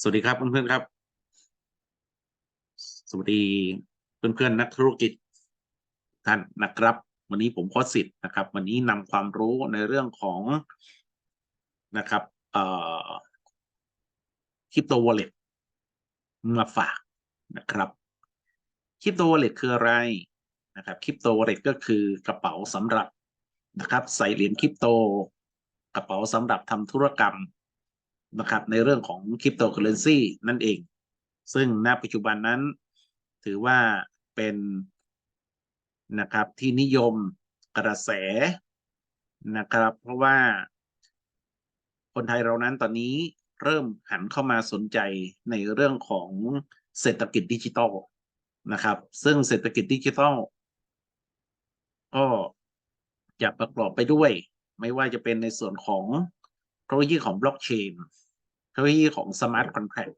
สวัสดีครับเพื่อนๆครับ สวัสดีเพื่อนๆนักธุรกิจท่านนะครับ วันนี้ผมโคสิทธิ์นะครับ วันนี้นำความรู้ในเรื่องของนะครับเอ่อคริปโตวอลเล็ตมาฝากนะครับคริปโตวอลเล็ตคืออะไรนะครับคริปโตวอลเล็ตก็คือกระเป๋าสำหรับนะครับ ใส่เหรียญคริปโต กระเป๋าสำหรับทำธุรกรรม นะครับ ในเรื่องของคริปโตเคอเรนซีนั่นเอง ซึ่งณปัจจุบันนั้น ถือว่าเป็นนะครับที่นิยมกระแสนะครับ เพราะว่าคนไทยเรานั้นตอนนี้เริ่มหันเข้ามาสนใจในเรื่องของเศรษฐกิจดิจิทัลนะครับ ซึ่งเศรษฐกิจดิจิทัลก็จะประกอบไปด้วย ไม่ว่าจะเป็นในส่วนของเทคโนโลยีของบล็อกเชน เทคโนโลยีของ Smart Contract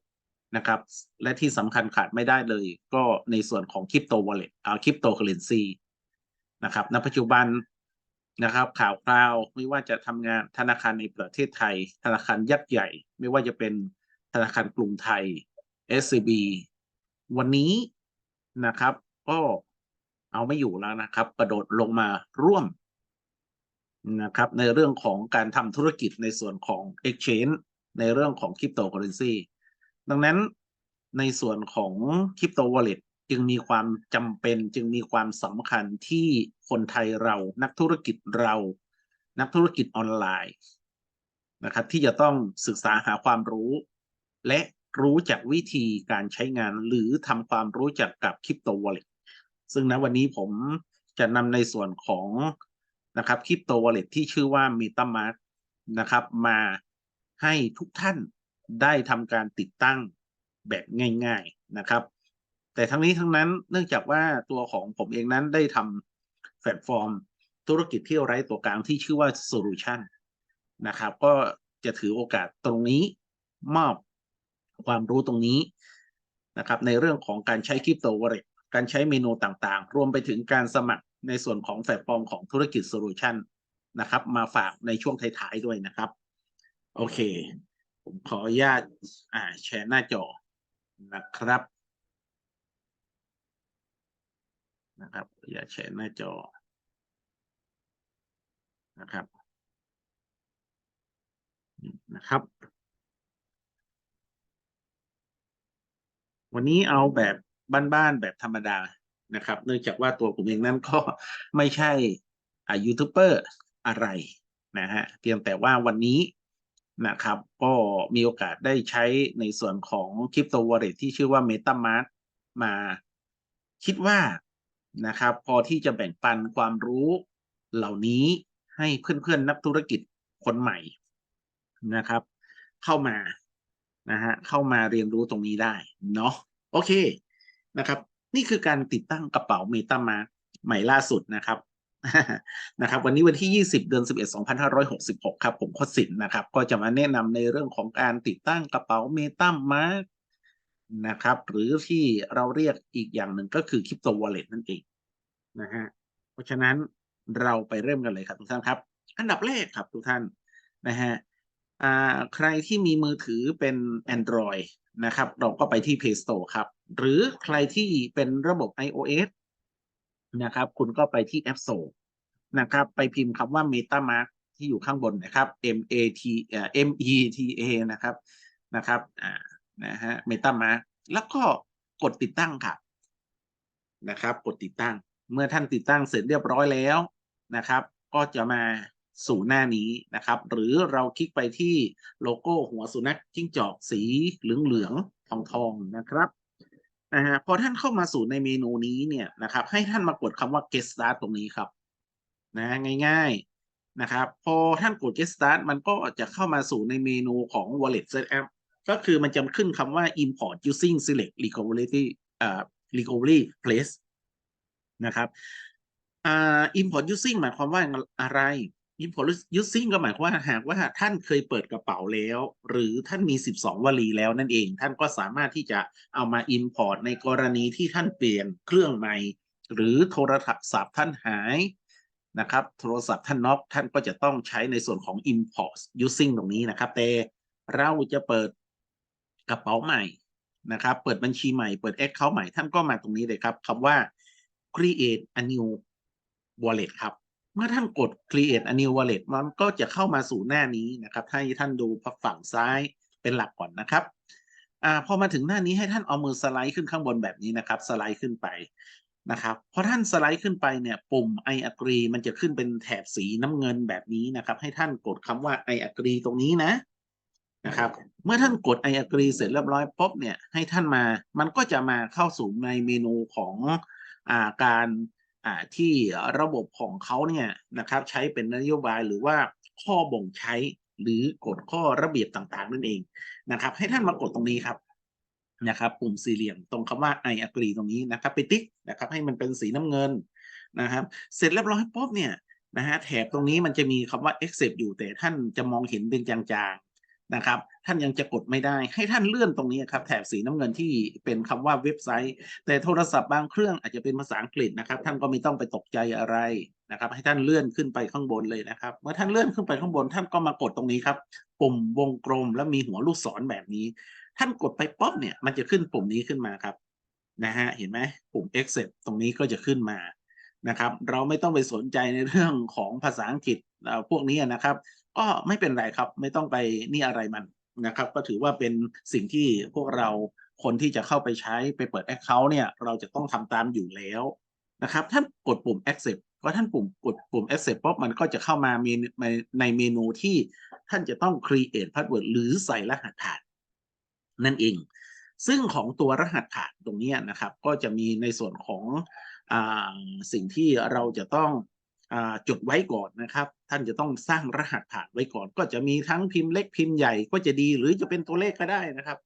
นะครับ และที่สำคัญขาดไม่ได้เลย ก็ในส่วนของคริปโตวอลเล็ตอ่าคริปโตเคอเรนซีนะครับณปัจจุบันนะครับข่าวคราวไม่ว่าจะทำงานธนาคารในประเทศไทย ธนาคารยักษ์ใหญ่ ไม่ว่าจะเป็นธนาคารกรุงไทย SCB วันนี้นะครับ ก็เอาไม่อยู่แล้วนะครับ กระโดดลงมาร่วมนะครับ ในเรื่องของการทำธุรกิจในส่วนของ Exchange ในเรื่องของคริปโตเคอเรนซีดังนั้นในส่วนของคริปโตวอลเล็ตจึงมีความจำเป็นจึงมีความสำคัญที่คนไทยเรานักธุรกิจเรา นักธุรกิจออนไลน์นะครับที่จะต้องศึกษาหาความรู้ และรู้จักวิธีการใช้งานหรือทำความรู้จักกับคริปโตวอลเล็ตซึ่งณวันนี้ผมจะนำในส่วนของนะครับคริปโตวอลเล็ตที่ชื่อว่า MetaMask นะครับ มา ให้ทุกท่านได้ทำการติดตั้งแบบง่าย ๆนะครับ แต่ทั้งนี้ทั้งนั้นเนื่องจากว่าตัวของผมเองนั้นได้ทำแพลตฟอร์ม ธุรกิจที่ไร้ตัวกลางที่ชื่อว่า Solution นะครับ ก็จะถือโอกาสตรงนี้มอบความรู้ตรงนี้นะครับ ในเรื่องของการใช้คริปโตวอลเล็ตการใช้เมนูต่างๆ รวมไปถึงการสมัครในส่วนของแพลตฟอร์มของธุรกิจโซลูชันนะครับ มาฝากในช่วงท้ายๆด้วยนะครับ โอเค ผมขออนุญาตอ่าแชร์หน้าจอนะครับ นะครับอย่าแชร์หน้าจอนะครับ นะครับ วันนี้เอาแบบบ้านๆแบบธรรมดานะครับ เนื่องจากว่าตัวผมเองนั้นก็ไม่ใช่อ่ายูทูบเบอร์อะไรนะฮะเพียงแต่ว่าวันนี้ นะครับ ก็มีโอกาสได้ใช้ในส่วนของคริปโตวอลเล็ตที่ชื่อว่า MetaMask มาคิดว่านะครับ พอที่จะแบ่งปันความรู้เหล่านี้ให้เพื่อนๆนักธุรกิจคนใหม่นะครับ เข้ามานะฮะเข้ามาเรียนรู้ตรงนี้ได้เนาะโอเคนะครับ นี่คือการติดตั้งกระเป๋า MetaMask ใหม่ล่าสุดนะครับ นะครับวันนี้วันที่ 20 เดือน 11 2566 ครับ ผมโคสินนะครับ ก็จะมาแนะนำในเรื่องของการติดตั้งกระเป๋า MetaMask นะครับ หรือที่เราเรียกอีกอย่างหนึ่งก็คือ Crypto Wallet นั่นเองนะฮะเพราะฉะนั้นเราไปเริ่มกันเลยครับทุกท่านครับ อันดับแรกครับทุกท่านนะฮะอ่าใครที่มีมือถือเป็น Android นะครับ เราก็ไปที่ Play Store ครับ หรือใครที่เป็นระบบ iOS นะครับ คุณก็ไปที่ App Store นะครับ ไปพิมพ์คำว่า MetaMask ที่อยู่ข้างบนนะครับ M A T อ่า M E T A นะครับนะครับอ่านะฮะ MetaMask แล้วก็กดติดตั้งครับนะครับ กดติดตั้ง เมื่อท่านติดตั้งเสร็จเรียบร้อยแล้วนะครับ ก็จะมาสู่หน้านี้นะครับ หรือเราคลิกไปที่โลโก้หัวสุนัขจิ้งจอกสีเหลืองๆทองๆนะครับ นะฮะพอท่านเข้ามาสู่ในเมนูนี้เนี่ยนะครับ ให้ท่านมากดคำว่า get start ตรงนี้ครับนะง่ายๆนะครับ พอท่านกด get start มันก็จะเข้ามาสู่ในเมนูของ wallet setup ก็คือมันจะขึ้นคำว่า import using select recovery อ่า recovery place นะครับอ่า import using หมายความว่าอะไร import using ก็หมายความว่าหากว่าท่านเคยเปิดกระเป๋าแล้ว หรือท่านมี 12 วลีแล้วนั่นเอง ท่านก็สามารถที่จะเอามา import ในกรณีที่ท่านเปลี่ยนเครื่องใหม่ หรือโทรศัพท์ท่านหายนะครับ โทรศัพท์ท่านน็อกท่านก็จะต้องใช้ในส่วนของ import using ตรงนี้นะครับ แต่เราจะเปิดกระเป๋าใหม่นะครับ เปิดบัญชีใหม่ เปิด Account ใหม่ ท่านก็มาตรงนี้เลยครับคำว่า create a new wallet ครับ เมื่อท่านกด create a new wallet มันก็จะเข้ามาสู่หน้านี้นะครับ ให้ท่านดูฝั่งซ้ายเป็นหลักก่อนนะครับอ่าพอมาถึงหน้านี้ให้ท่านเอามือสไลด์ขึ้นข้างบนแบบนี้นะครับ สไลด์ขึ้นไปนะครับพอท่านสไลด์ขึ้นไปเนี่ยปุ่ม I agree มันจะขึ้นเป็นแถบสีน้ำเงินแบบนี้นะครับ ให้ท่านกดคำว่า I agree ตรงนี้นะนะครับ เมื่อท่านกด I agree เสร็จเรียบร้อยปุ๊บเนี่ยให้ท่านมา มันก็จะมาเข้าสู่ในเมนูของอาการ ที่ระบบของเขาเนี่ยนะครับใช้เป็นนโยบายหรือว่าข้อบ่งใช้หรือกฎข้อระเบียบต่างๆ นั่นเองนะครับ ให้ท่านมากดตรงนี้ครับนะครับ ปุ่มสี่เหลี่ยมตรงคำว่า I agree ตรงนี้นะครับ ไปติ๊กนะครับ ให้มันเป็นสีน้ำเงินนะครับ เสร็จเรียบร้อยปุ๊บเนี่ยนะฮะแถบตรงนี้มันจะมีคำว่า accept อยู่แต่ท่านจะมองเห็นเป็นจาง นะครับ ท่านยังจะกดไม่ได้ให้ท่านเลื่อนตรงนี้ครับแถบสีน้ำเงินที่เป็นคำว่าเว็บไซต์ แต่โทรศัพท์บางเครื่องอาจจะเป็นภาษาอังกฤษนะครับ ท่านก็ไม่ต้องไปตกใจอะไรนะครับ ให้ท่านเลื่อนขึ้นไปข้างบนเลยนะครับ เมื่อท่านเลื่อนขึ้นไปข้างบน ท่านก็มากดตรงนี้ครับปุ่มวงกลมแล้วมีหัวลูกศรแบบนี้ ท่านกดไปป๊อบเนี่ยมันจะขึ้นปุ่มนี้ขึ้นมาครับนะฮะเห็นไหมปุ่ม accept ตรงนี้ก็จะขึ้นมานะครับ เราไม่ต้องไปสนใจในเรื่องของภาษาอังกฤษพวกนี้นะครับ ก็ไม่เป็นไรครับ ไม่ต้องไปนี่อะไรมันนะครับ ก็ถือว่าเป็นสิ่งที่พวกเราคนที่จะเข้าไปใช้ไปเปิด Account เนี่ย เราจะต้องทำตามอยู่แล้วนะครับ ท่านกดปุ่ม accept พอท่านปุ่มกดปุ่ม accept ปุ๊บมันก็จะเข้ามาเมนูในเมนูที่ท่านจะต้อง create password หรือใส่รหัสผ่าน นั่นเอง ซึ่งของตัวรหัสผ่านตรงนี้นะครับ ก็จะมีในส่วนของอาสิ่งที่เราจะต้อง จดไว้ก่อนนะครับ ท่านจะต้องสร้างรหัสผ่านไว้ก่อน ก็จะมีทั้งพิมพ์เล็กพิมพ์ใหญ่ก็จะดีหรือจะเป็นตัวเลขก็ได้นะครับ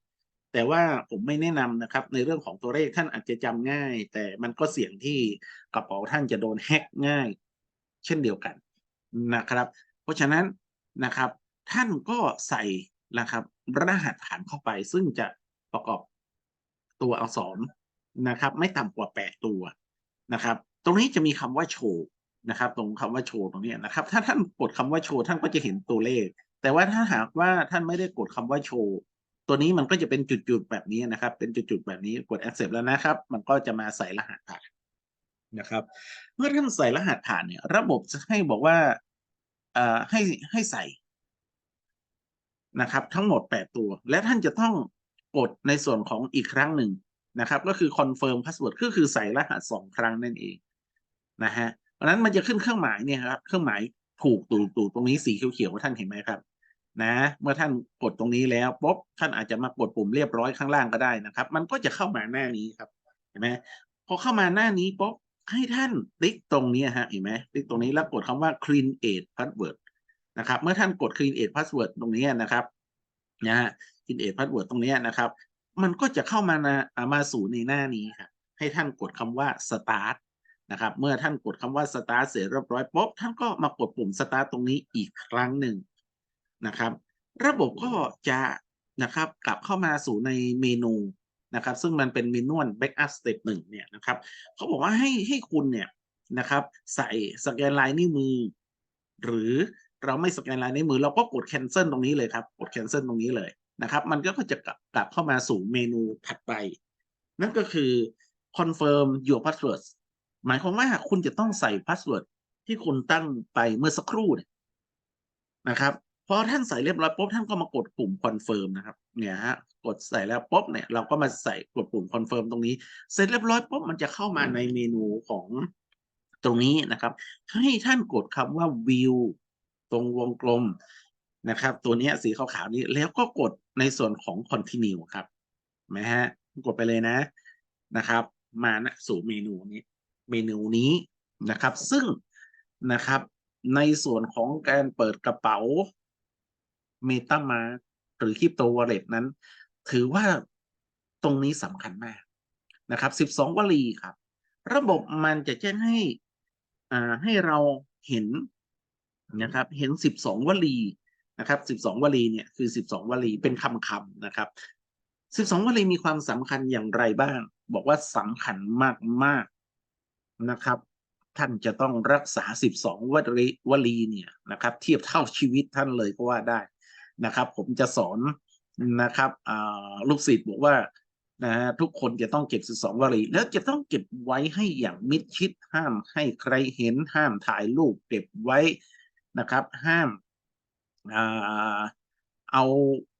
แต่ว่าผมไม่แนะนำนะครับ ในเรื่องของตัวเลขท่านอาจจะจำง่าย แต่มันก็เสี่ยงที่กระเป๋าท่านจะโดนแฮกง่าย เช่นเดียวกันนะครับ เพราะฉะนั้นนะครับ ท่านก็ใส่นะครับรหัสผ่านเข้าไป ซึ่งจะประกอบตัวอักษรนะครับ ไม่ต่ำกว่าแปดตัวนะครับ ตรงนี้จะมีคำว่าโชว์ นะครับ ตรงคำว่าโชว์ตรงนี้นะครับ ถ้าท่านกดคำว่าโชว์ท่านก็จะเห็นตัวเลข แต่ว่าถ้าหากว่าท่านไม่ได้กดคำว่าโชว์ตัวนี้มันก็จะเป็นจุดๆแบบนี้นะครับ เป็นจุดๆแบบนี้กด accept แล้วนะครับ มันก็จะมาใส่รหัสผ่านนะครับเมื่อท่านใส่รหัสผ่านเนี่ย ระบบจะให้บอกว่าเอ่อให้ให้ใส่นะครับ ทั้งหมดแปดตัว และท่านจะต้องกดในส่วนของอีกครั้งหนึ่งนะครับ ก็คือ confirm password ก็คือใส่รหัสสองครั้งนั่นเองนะฮะ ราะนั้นมันจะขึ้นเครื่องหมายเนี่ยครับ เครื่องหมายถูกตูตูตรงนี้สีเขียวๆท่านเห็นไหมครับ นะ เมื่อท่านกดตรงนี้แล้วปุ๊บท่านอาจจะมากดปุ่มเรียบร้อยข้างล่างก็ได้นะครับ มันก็จะเข้ามาหน้านี้ครับ เห็นไหมพอเข้ามาหน้านี้ปุ๊บให้ท่านติ๊กตรงนี้ฮะเห็นไหมติ๊กตรงนี้แล้วกดคำว่า create password นะครับ เมื่อท่านกด create password ตรงนี้นะครับนะฮะ create password ตรงนี้นะครับ มันก็จะเข้ามานะอ่ามาสู่ในหน้านี้ครับให้ท่านกดคำว่า start นะครับ เมื่อท่านกดคำว่า start เสร็จเรียบร้อยปุ๊บท่านก็มากดปุ่ม start ตรงนี้อีกครั้งหนึ่งนะครับ ระบบก็จะนะครับกลับเข้ามาสู่ในเมนูนะครับ ซึ่งมันเป็นเมนู backup step หนึ่งเนี่ยนะครับเขาบอกว่าให้ให้คุณเนี่ยนะครับใส่สแกนลายนิ้วมือ หรือเราไม่สแกนลายนิ้วมือ เราก็กด cancel ตรงนี้เลยครับ กด cancel ตรงนี้เลยนะครับ มันก็จะกลับกลับเข้ามาสู่เมนูถัดไป นั่นก็คือ confirm your password หมายความว่าคุณจะต้องใส่ password ที่คุณตั้งไปเมื่อสักครู่เนี่ยนะครับพอท่านใส่เรียบร้อยปุ๊บท่านก็มากดปุ่ม confirm นะครับ เนี่ยฮะกดใส่แล้วปุ๊บเนี่ยเราก็มาใส่กดปุ่ม confirm ตรงนี้ เสร็จเรียบร้อยปุ๊บมันจะเข้ามาในเมนูของตรงนี้นะครับ ให้ท่านกดคำว่า view ตรงวงกลมนะครับ ตัวเนี้ยสีขาวๆนี้แล้วก็กดในส่วนของ continue ครับนะฮะกดไปเลยนะนะครับ มาณสู่เมนูนี้ เมนูนี้นะครับ ซึ่งนะครับในส่วนของการเปิดกระเป๋า MetaMask หรือ Crypto Wallet นั้น ถือว่าตรงนี้สำคัญมากนะครับ 12 วลีครับ ระบบมันจะแจ้งให้อ่าให้เราเห็นนะครับ เห็น 12 วลีนะครับ 12 วลีเนี่ยคือ 12 วลีเป็นคำคำๆนะครับ 12 วลีมีความสำคัญอย่างไรบ้าง บอกว่าสำคัญมากๆ นะครับ ท่านจะต้องรักษา 12 วลีวลีเนี่ยนะครับ เทียบเท่าชีวิตท่านเลยก็ว่าได้นะครับ ผมจะสอนนะครับลูกศิษย์บอกว่านะฮะทุกคนจะต้องเก็บ 12 วลี แล้วจะต้องเก็บไว้ให้อย่างมิดชิดห้ามให้ใครเห็นห้ามถ่ายรูปเก็บไว้นะครับ ห้ามเอา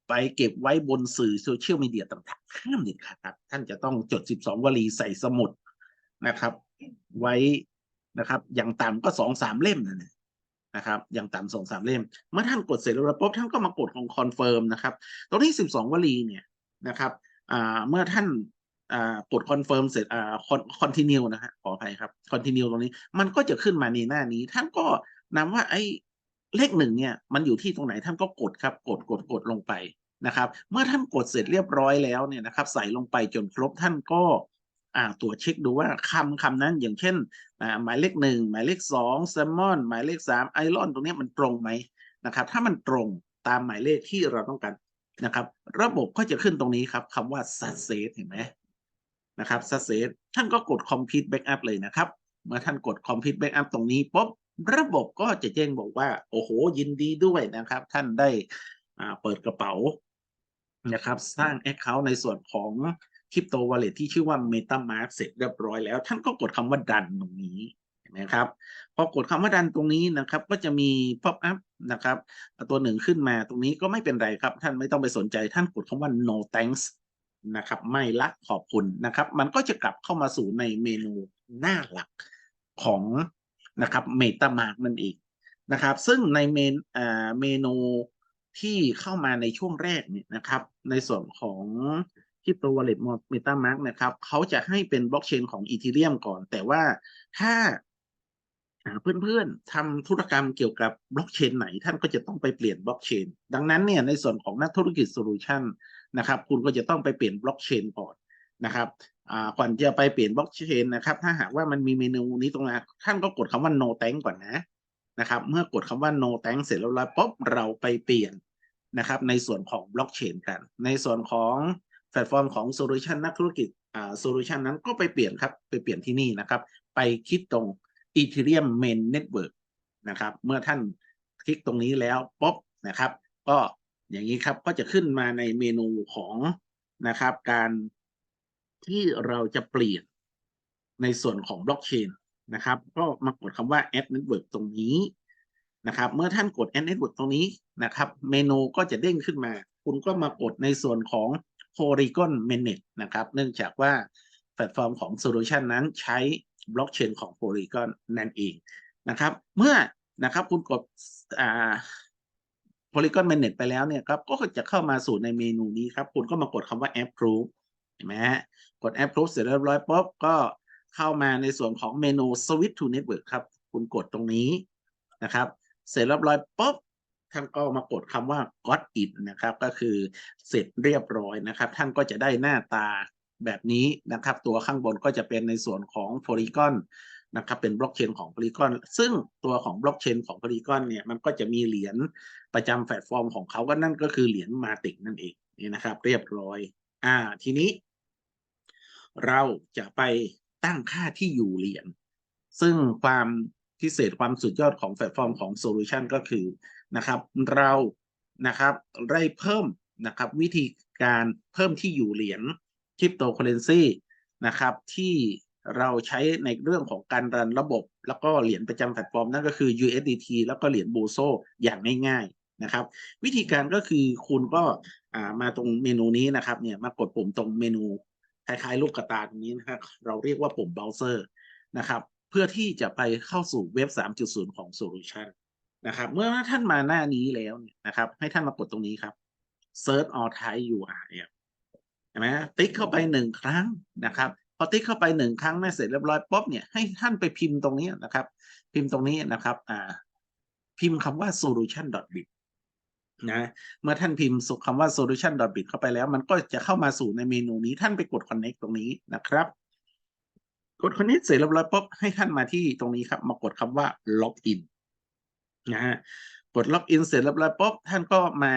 ไปเก็บไว้บนสื่อโซเชียลมีเดียต่างๆห้ามเด็ดขาดครับ ท่านจะต้องจด 12 วลีใส่สมุดนะครับ ไว้นะครับ อย่างต่ำก็สองสามเล่มนะเนี่ยนะครับ อย่างต่ำสองสามเล่ม เมื่อท่านกดเสร็จแล้วปุ๊บท่านก็มากดของคอนเฟิร์มนะครับ ตรงที่12วลีเนี่ยนะครับเมื่อท่านกดคอนเฟิร์มเสร็จอ่าคอนติเนียนะฮะขออภัยครับคอนติเนียตรงนี้ มันก็จะขึ้นมาในหน้านี้ ท่านก็นำว่าไอ้เลขหนึ่งเนี่ยมันอยู่ที่ตรงไหนท่านก็กดครับกดกดกดลงไปนะครับ เมื่อท่านกดเสร็จเรียบร้อยแล้วเนี่ยนะครับ ใส่ลงไปจนครบท่านก็ ตรวจเช็คดูว่าคำคำนั้นอย่างเช่นหมายเลขหนึ่งหมายเลขสองแซลมอนหมายเลขสามไอรอนตรงนี้มันตรงไหมนะครับ ถ้ามันตรงตามหมายเลขที่เราต้องการนะครับ ระบบก็จะขึ้นตรงนี้ครับคำว่า success เห็นไหมนะครับ success ท่านก็กด complete backup เลยนะครับ เมื่อท่านกด complete backup ตรงนี้ปุ๊บระบบก็จะแจ้งบอกว่า โอ้โห ยินดีด้วยนะครับ ท่านได้อ่าเปิดกระเป๋านะครับ สร้าง Account ในส่วนของ คริปโตวอลเล็ตที่ชื่อว่า MetaMask เสร็จเรียบร้อยแล้ว ท่านก็กดคำว่าดันตรงนี้เห็นไหมครับพอกดคำว่าดันตรงนี้นะครับ ก็จะมี pop up นะครับ ตัวหนึ่งขึ้นมาตรงนี้ก็ไม่เป็นไรครับ ท่านไม่ต้องไปสนใจท่านกดคำว่า no thanks นะครับ ไม่ละขอบคุณนะครับ มันก็จะกลับเข้ามาสู่ในเมนูหน้าหลักของนะครับ MetaMask นั่นเองนะครับ ซึ่งในเมนอ่าเมนูที่เข้ามาในช่วงแรกเนี่ยนะครับ ในส่วนของ คริปโตวอลเล็ต MetaMask นะครับเขาจะให้เป็นบล็อกเชนของ Ethereum ก่อน แต่ว่าถ้าเพื่อนๆทำธุรกรรมเกี่ยวกับบล็อกเชนไหน ท่านก็จะต้องไปเปลี่ยนบล็อกเชน ดังนั้นเนี่ยในส่วนของนักธุรกิจโซลูชันนะครับ คุณก็จะต้องไปเปลี่ยนบล็อกเชนก่อนนะครับก่อนจะไปเปลี่ยนบล็อกเชนนะครับ ถ้าหากว่ามันมีเมนูนี้ตรงนั้นท่านก็กดคำว่า no thank ก่อนนะนะครับ เมื่อกดคำว่า no thank เสร็จแล้วปุ๊บเราไปเปลี่ยนนะครับ ในส่วนของบล็อกเชนกัน ในส่วนของ แพลตฟอร์มของโซลูชันนักธุรกิจอ่าโซลูชันนั้นก็ไปเปลี่ยนครับไปเปลี่ยนที่นี่นะครับ ไปคลิกตรง Ethereum Main Network นะครับ เมื่อท่านคลิกตรงนี้แล้วปุ๊บนะครับ ก็อย่างนี้ครับก็จะขึ้นมาในเมนูของนะครับ การที่เราจะเปลี่ยนในส่วนของบล็อกเชนนะครับ ก็มากดคำว่า Add Network ตรงนี้นะครับ เมื่อท่านกด Add Network ตรงนี้นะครับ เมนูก็จะเด้งขึ้นมา คุณก็มากดในส่วนของ Polygon Mainnet นะครับ เนื่องจากว่าแพลตฟอร์มของ Solution นั้นใช้บล็อกเชนของ Polygon นั่นเองนะครับ เมื่อนะครับคุณกดอ่า Polygon Mainnet ไปแล้วเนี่ยครับก็จะเข้ามาสู่ในเมนูนี้ครับ คุณก็มากดคำว่า Approve เห็นไหมฮะกด Approve เสร็จเรียบร้อยปุ๊บก็เข้ามาในส่วนของเมนู Switch to Network ครับ คุณกดตรงนี้นะครับ เสร็จเรียบร้อยปุ๊บ ท่านก็มากดคำว่า Got It นะครับก็คือเสร็จเรียบร้อยนะครับ ท่านก็จะได้หน้าตาแบบนี้นะครับ ตัวข้างบนก็จะเป็นในส่วนของ Polygon นะครับเป็นบล็อกเชนของ Polygon ซึ่งตัวของบล็อกเชนของ Polygon เนี่ยมันก็จะมีเหรียญประจำแพลตฟอร์มของเขาก็นั่นก็คือเหรียญมาติกนั่นเองนี่นะครับ เรียบร้อย อ่าทีนี้ เราจะไปตั้งค่าที่อยู่เหรียญซึ่งความพิเศษความสุดยอดของแพลตฟอร์มของ Solution ก็คือ นะครับ เรานะครับได้เพิ่มนะครับวิธีการเพิ่มที่อยู่เหรียญคริปโตเคอเรนซีนะครับที่เราใช้ในเรื่องของการรันระบบ แล้วก็เหรียญประจำแพลตฟอร์มนั่นก็คือ USDT แล้วก็เหรียญบูโซอย่างง่ายๆนะครับ วิธีการก็คือคุณก็มาตรงเมนูนี้นะครับเนี่ยมากดปุ่มตรงเมนูคล้ายๆลูกกระตาตรงนี้นะครับเราเรียกว่าปุ่มเบราว์เซอร์นะครับ เพื่อที่จะไปเข้าสู่เว็บ 3.0 ของ Solution น นะครับ เมื่อท่านมาหน้านี้แล้วเนี่ยนะครับ ให้ท่านมากดตรงนี้ครับ Search All Type URL เห็นไหมติ๊กเข้าไปหนึ่งครั้งนะครับ พอติ๊กเข้าไปหนึ่งครั้งไม่เสร็จเรียบร้อยปุ๊บเนี่ยให้ท่านไปพิมพ์ตรงนี้นะครับ พิมพ์ตรงนี้นะครับ อ่า พิมพ์คำว่า solution.bit นะเมื่อท่านพิมพ์คำว่า solution.bit เข้าไปแล้ว มันก็จะเข้ามาสู่ในเมนูนี้ท่านไปกด connect ตรงนี้นะครับ กด connect เสร็จเรียบร้อยปุ๊บให้ท่านมาที่ตรงนี้ครับ มากดคำว่า login นะฮะกด login เสร็จเรียบร้อยปุ๊บท่านก็มา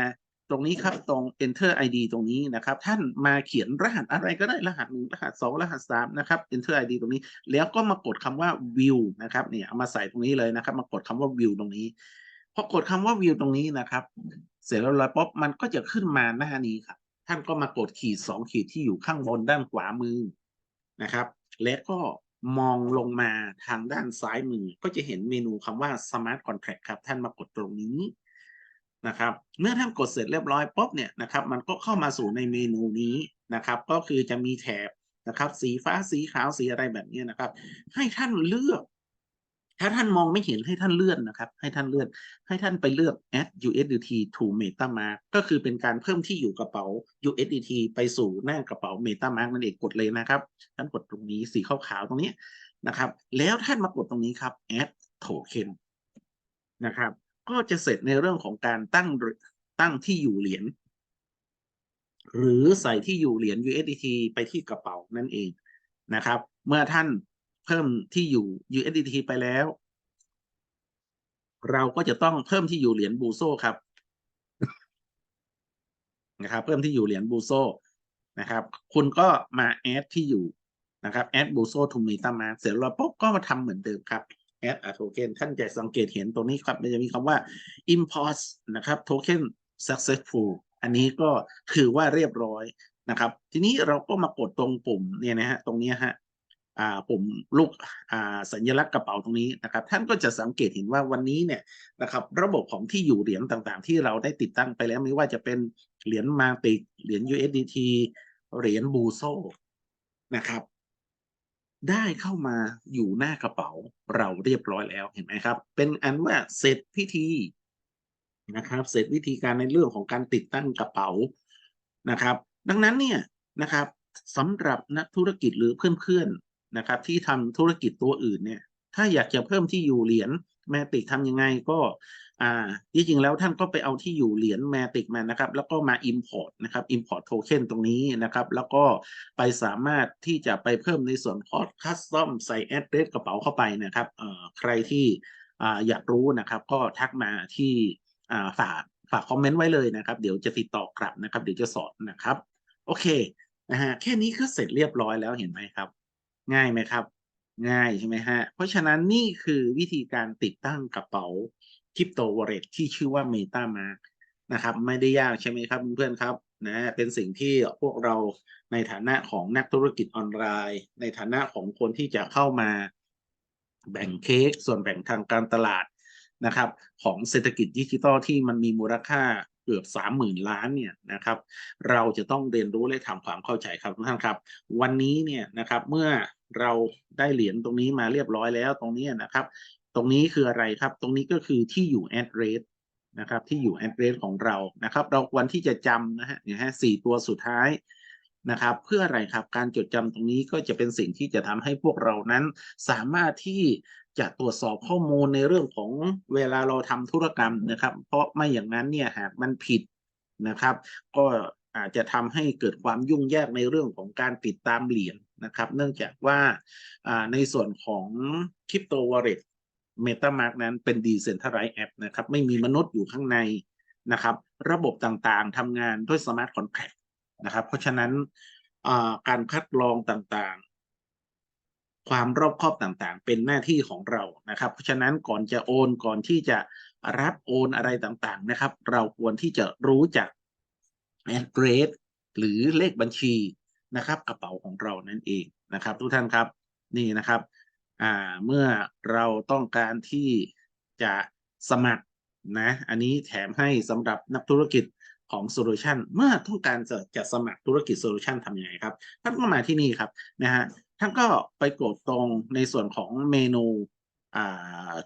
ตรงนี้ครับตรง enter id ตรงนี้นะครับ ท่านมาเขียนรหัสอะไรก็ได้รหัสหนึ่งรหัสสองรหัสสามนะครับ enter id ตรงนี้ แล้วก็มากดคำว่า view นะครับเนี่ยเอามาใส่ตรงนี้เลยนะครับ มากดคำว่า view ตรงนี้พอกดคำว่า view ตรงนี้นะครับ เสร็จแล้วปุ๊บมันก็จะขึ้นมาหน้านี้ครับ ท่านก็มากดขีดสองขีดที่อยู่ข้างบนด้านขวามือนะครับ และก็ มองลงมาทางด้านซ้ายมือ ก็จะเห็นเมนูคำว่า smart contract ครับ ท่านมากดตรงนี้นะครับ เมื่อท่านกดเสร็จเรียบร้อยปุ๊บเนี่ยนะครับ มันก็เข้ามาสู่ในเมนูนี้นะครับ ก็คือจะมีแถบนะครับ สีฟ้าสีขาวสีอะไรแบบนี้นะครับ ให้ท่านเลือก ถ้าท่านมองไม่เห็นให้ท่านเลื่อนนะครับ ให้ท่านเลื่อน ให้ท่านไปเลือก add USDT to MetaMask ก็คือเป็นการเพิ่มที่อยู่กระเป๋า USDT ไปสู่หน้ากระเป๋า MetaMask นั่นเองกดเลยนะครับ ท่านกดตรงนี้สีขาวๆตรงนี้นะครับ แล้วท่านมากดตรงนี้ครับ add token นะครับ ก็จะเสร็จในเรื่องของการตั้งตั้งที่อยู่เหรียญหรือใส่ที่อยู่เหรียญ USDT ไปที่กระเป๋านั่นเองนะครับ เมื่อท่าน เพิ่มที่อยู่ USDT ไปแล้ว เราก็จะต้องเพิ่มที่อยู่เหรียญบูโซครับนะครับ เพิ่มที่อยู่เหรียญบูโซนะครับ คุณก็มาแอดที่อยู่นะครับแอดบูโซทูมิตามาเสร็จแล้วปุ๊บก็มาทำเหมือนเดิมครับแอดอะโทเค็นท่านจะสังเกตเห็นตรงนี้ครับ มันจะมีคำว่า import นะครับโทเค็น successful อันนี้ก็ถือว่าเรียบร้อยนะครับ ทีนี้เราก็มากดตรงปุ่มเนี่ยนะฮะตรงนี้ฮะ ปุ่มลูกอ่าสัญลักษณ์กระเป๋าตรงนี้นะครับ ท่านก็จะสังเกตเห็นว่าวันนี้เนี่ยนะครับ ระบบของที่อยู่เหรียญต่างๆ ที่เราได้ติดตั้งไปแล้วไม่ว่าจะเป็นเหรียญมาติกเหรียญ USDT เหรียญบูโซนะครับ ได้เข้ามาอยู่หน้ากระเป๋าเราเรียบร้อยแล้วเห็นไหมครับ เป็นอันว่าเสร็จพิธีนะครับ เสร็จวิธีการในเรื่องของการติดตั้งกระเป๋านะครับ ดังนั้นเนี่ยนะครับสำหรับนักธุรกิจหรือเพื่อน นะครับที่ทำธุรกิจตัวอื่นเนี่ยถ้าอยากจะเพิ่มที่อยู่เหรียญแมติกทำยังไงก็อ่าที่จริงแล้วท่านก็ไปเอาที่อยู่เหรียญแมติกมานะครับ แล้วก็มา Import นะครับ Import Token ตรงนี้นะครับ แล้วก็ไปสามารถที่จะไปเพิ่มในส่วนของ Custom ใส่ address กระเป๋าเข้าไปนะครับเอ่อใครที่อ่าอยากรู้นะครับ ก็ทักมาที่อ่าฝากฝากคอมเมนต์ไว้เลยนะครับ เดี๋ยวจะติดต่อกลับนะครับ เดี๋ยวจะสอนนะครับ โอเคนะฮะแค่นี้ก็เสร็จเรียบร้อยแล้วเห็นไหมครับ ง่ายไหมครับ ง่ายใช่ไหมฮะ เพราะฉะนั้นนี่คือวิธีการติดตั้งกระเป๋าคริปโตวอลเล็ตที่ชื่อว่า MetaMask นะครับ ไม่ได้ยากใช่ไหมครับเพื่อนๆครับนะเป็นสิ่งที่พวกเราในฐานะของนักธุรกิจออนไลน์ ในฐานะของคนที่จะเข้ามาแบ่งเค้กส่วนแบ่งทางการตลาดนะครับ ของเศรษฐกิจดิจิทัลที่มันมีมูลค่าเกือบสามหมื่นล้านเนี่ยนะครับ เราจะต้องเรียนรู้และทำความเข้าใจครับทุกท่านครับ วันนี้เนี่ยนะครับเมื่อ เราได้เหรียญตรงนี้มาเรียบร้อยแล้วตรงนี้นะครับ ตรงนี้คืออะไรครับ ตรงนี้ก็คือที่อยู่ address นะครับ ที่อยู่ address ของเรานะครับ เราควรที่จะจำนะฮะเนี่ยฮะสี่ตัวสุดท้ายนะครับ เพื่ออะไรครับการจดจำตรงนี้ก็จะเป็นสิ่งที่จะทำให้พวกเรานั้น สามารถที่จะตรวจสอบข้อมูลในเรื่องของเวลาเราทำธุรกรรมนะครับ เพราะไม่อย่างนั้นเนี่ยหากมันผิดนะครับ ก็ อาจจะทำให้เกิดความยุ่งยากในเรื่องของการติดตามเหรียญนะครับ เนื่องจากว่าในส่วนของคริปโตวอลเล็ตเมตามาร์กนั้นเป็นดีเซนทรัลไลซ์แอปนะครับไม่มีมนุษย์อยู่ข้างในนะครับ ระบบต่างๆทำงานด้วยสมาร์ทคอนแท็กนะครับ เพราะฉะนั้นการคัดกรองต่างๆ ความรอบคอบต่างๆ เป็นหน้าที่ของเรานะครับ เพราะฉะนั้นก่อนจะโอนก่อนที่จะรับโอนอะไรต่างๆนะครับ เราควรที่จะรู้จัก address หรือเลขบัญชีนะครับ กระเป๋าของเรานั่นเองนะครับ ทุกท่านครับนี่นะครับอ่าเมื่อเราต้องการที่จะสมัครนะอันนี้แถมให้สำหรับนักธุรกิจของโซลูชันเมื่อต้องการจะจะสมัครธุรกิจโซลูชันทำยังไงครับท่านก็มาที่นี่ครับนะฮะท่านก็ไปกดตรงในส่วนของเมนู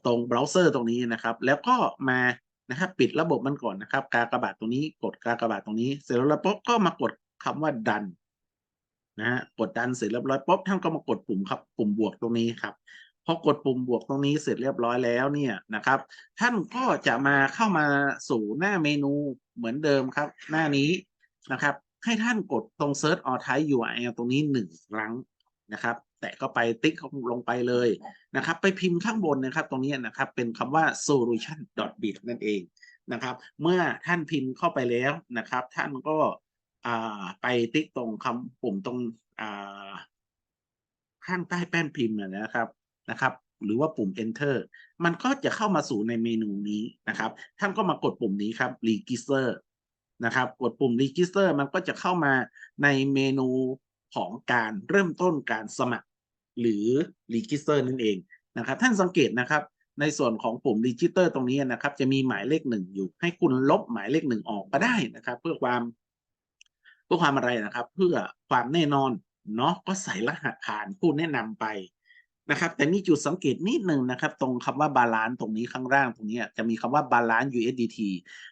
ตรงเบราว์เซอร์ตรงนี้นะครับ แล้วก็มา นะครับปิดระบบมันก่อนนะครับ กากระบาทตรงนี้กดกากระบาทตรงนี้ เสร็จแล้วปุ๊บก็มากดคำว่าดันนะฮะกดดันเสร็จเรียบร้อยปุ๊บท่านก็มากดปุ่มครับ ปุ่มบวกตรงนี้ครับพอกดปุ่มบวกตรงนี้เสร็จเรียบร้อยแล้วเนี่ยนะครับ ท่านก็จะมาเข้ามาสู่หน้าเมนูเหมือนเดิมครับ หน้านี้นะครับ ให้ท่านกดตรง search or type URL ตรงนี้หนึ่งครั้งนะครับ แตะเข้าไปติ๊กลงไปเลยนะครับ ไปพิมพ์ข้างบนนะครับ ตรงนี้นะครับเป็นคำว่า solution bit นั่นเองนะครับ เมื่อท่านพิมพ์เข้าไปแล้วนะครับ ท่านก็ไปติ๊กตรงคำปุ่มตรงข้างใต้แป้นพิมพ์นะครับนะครับ หรือว่าปุ่ม enter มันก็จะเข้ามาสู่ในเมนูนี้นะครับ ท่านก็มากดปุ่มนี้ครับ register นะครับ กดปุ่ม register มันก็จะเข้ามาในเมนูของการเริ่มต้นการสมัคร หรือ register นั่นเองนะครับท่านสังเกตนะครับ ในส่วนของปุ่ม register ตรงนี้นะครับ จะมีหมายเลขหนึ่งอยู่ ให้คุณลบหมายเลขหนึ่งออกก็ได้นะครับ เพื่อความเพื่อความอะไรนะครับ เพื่อความแน่นอนเนาะก็ใส่รหัสผ่านผู้แนะนำไปนะครับแต่มีจุดสังเกตนิดหนึ่งนะครับ ตรงคำว่าบาลานซ์ตรงนี้ข้างล่างตรงนี้จะมีคำว่าบาลานซ์ USDT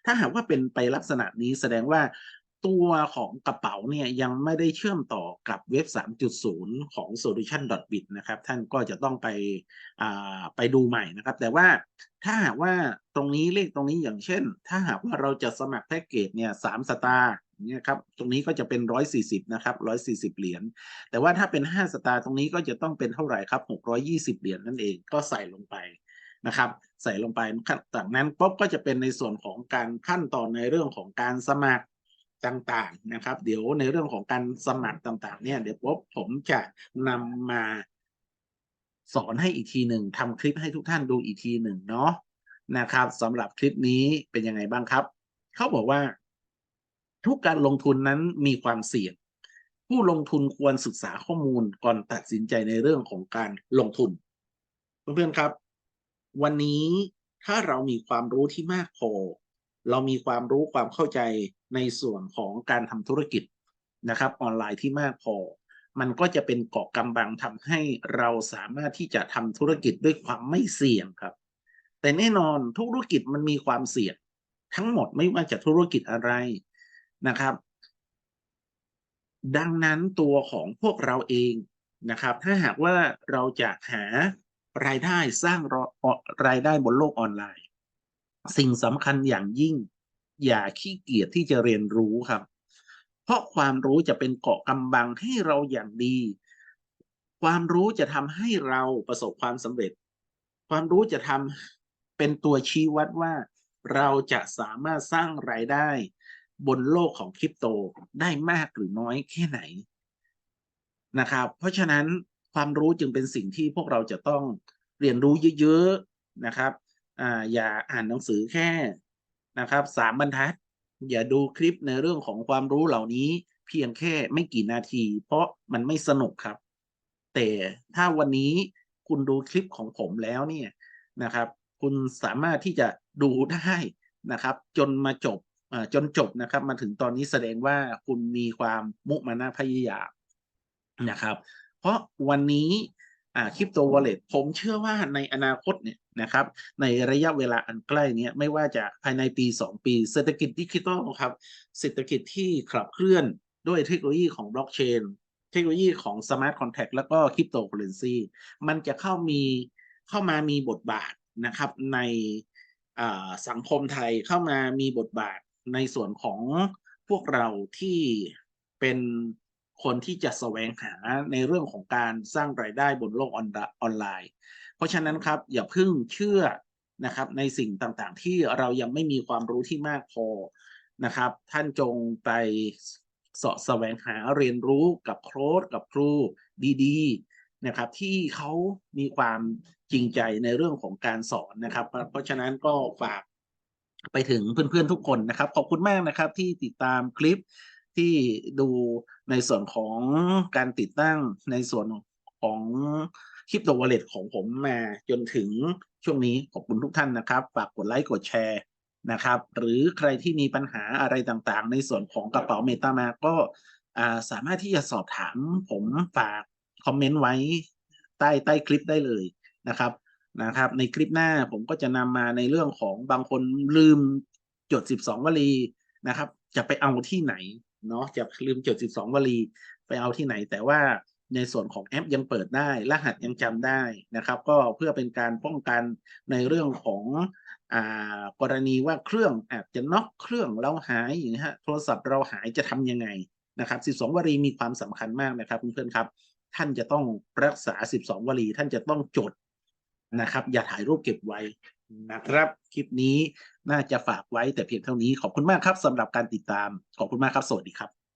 ถ้าหากว่าเป็นไปลักษณะนี้แสดงว่า ตัวของกระเป๋าเนี่ยยังไม่ได้เชื่อมต่อกับเว็บ 3.0 ของ solution.bit นะครับ ท่านก็จะต้องไปอ่าไปดูใหม่นะครับ แต่ว่าถ้าหากว่าตรงนี้เลขตรงนี้อย่างเช่น ถ้าหากว่าเราจะสมัครแพ็กเกจเนี่ยสามสตาร์เนี่ยครับตรงนี้ก็จะเป็น 140 นะครับ 140 เหรียญแต่ว่าถ้าเป็น 5 สตาร์ตรงนี้ก็จะต้องเป็นเท่าไหร่ครับ 620 เหรียญนั่นเองก็ใส่ลงไปนะครับใส่ลงไปจากนั้นปุ๊บก็จะเป็นในส่วนของการขั้นตอนในเรื่องของการสมัคร ต่างๆนะครับ เดี๋ยวในเรื่องของการสมัครต่างๆ เนี่ยเดี๋ยวผมจะนำมาสอนให้อีกทีหนึ่งทำคลิปให้ทุกท่านดูอีกทีหนึ่งเนาะนะครับสำหรับคลิปนี้เป็นยังไงบ้างครับ เขาบอกว่า ทุกการลงทุนนั้นมีความเสี่ยง ผู้ลงทุนควรศึกษาข้อมูลก่อนตัดสินใจในเรื่องของการลงทุน เพื่อนๆครับ วันนี้ถ้าเรามีความรู้ที่มากพอเรามีความรู้ความเข้าใจ ในส่วนของการทำธุรกิจนะครับออนไลน์ที่มากพอ มันก็จะเป็นเกาะกำบังทำให้เราสามารถที่จะทำธุรกิจด้วยความไม่เสี่ยงครับ แต่แน่นอนธุรกิจมันมีความเสี่ยง ทั้งหมดไม่ว่าจะธุรกิจอะไรนะครับ ดังนั้นตัวของพวกเราเองนะครับ ถ้าหากว่าเราจะหารายได้สร้างรายได้บนโลกออนไลน์ สิ่งสำคัญอย่างยิ่ง อย่าขี้เกียจที่จะเรียนรู้ครับ เพราะความรู้จะเป็นเกาะกำบังให้เราอย่างดี ความรู้จะทำให้เราประสบความสำเร็จ ความรู้จะทำเป็นตัวชี้วัดว่า เราจะสามารถสร้างรายได้ บนโลกของคริปโตได้มากหรือน้อยแค่ไหนนะครับ เพราะฉะนั้นความรู้จึงเป็นสิ่งที่พวกเราจะต้องเรียนรู้เยอะๆนะครับ อ่า อย่าอ่านหนังสือแค่ นะครับสามบรรทัด อย่าดูคลิปในเรื่องของความรู้เหล่านี้เพียงแค่ไม่กี่นาที เพราะมันไม่สนุกครับ แต่ถ้าวันนี้คุณดูคลิปของผมแล้วเนี่ยนะครับ คุณสามารถที่จะดูได้นะครับ จนมาจบจนจบนะครับ มาถึงตอนนี้แสดงว่าคุณมีความมุมานะพยายามนะครับ เพราะวันนี้คริปโตวอลเล็ตผมเชื่อว่าในอนาคตเนี่ย นะครับ ในระยะเวลาอันใกล้นี้ไม่ว่าจะภายในปี 2 ปี เศรษฐกิจดิจิทัลครับเศรษฐกิจที่ขับเคลื่อนด้วยเทคโนโลยีของบล็อกเชนเทคโนโลยีของสมาร์ทคอนแท็กแล้วก็คริปโตเคอเรนซีมันจะเข้ามีเข้ามามีบทบาทนะครับในสังคมไทยเข้ามามีบทบาทในส่วนของพวกเราที่เป็น คนที่จะแสวงหาในเรื่องของการสร้างรายได้บนโลกออนไลน์ เพราะฉะนั้นครับอย่าเพิ่งเชื่อนะครับในสิ่งต่างๆ ที่เรายังไม่มีความรู้ที่มากพอนะครับ ท่านจงไปสาะแสวงหาเรียนรู้กับโค้ดกับครูดีๆนะครับที่เขามีความจริงใจในเรื่องของการสอนนะครับ เพราะฉะนั้นก็ฝากไปถึงเพื่อนๆทุกคนนะครับ ขอบคุณมากนะครับที่ติดตามคลิปที่ดู ในส่วนของการติดตั้งในส่วนของคลิปโตวอลเล็ตของผมมาจนถึงช่วงนี้ขอบคุณทุกท่านนะครับ ฝากกดไลค์กดแชร์นะครับ หรือใครที่มีปัญหาอะไรต่างๆ ในส่วนของกระเป๋าเมตามาก็สามารถที่จะสอบถามผมฝากคอมเมนต์ไว้ใต้ใต้คลิปได้เลยนะครับนะครับ ในคลิปหน้าผมก็จะนำมาในเรื่องของบางคนลืมจด 12 วลีนะครับ จะไปเอาที่ไหน เนาะจะลืมจด 12 วลี ไปเอาที่ไหน แต่ว่าในส่วนของแอปยังเปิดได้ รหัสยังจำได้นะครับ ก็เพื่อเป็นการป้องกันในเรื่องของอกรณีว่าเครื่องอาจจะน็อกเครื่องเราหายอย่างนี้ฮะโทรศัพท์เราหายจะทำยังไงนะครับ 12 วลีมีความสำคัญมากนะครับเพื่อนๆครับ ท่านจะต้องรักษา 12 วลี ท่านจะต้องจดนะครับ อย่าถ่ายรูปเก็บไว้นะครับ คลิปนี้ น่าจะฝากไว้แต่เพียงเท่านี้ขอบคุณมากครับสำหรับการติดตามขอบคุณมากครับ สวัสดีครับ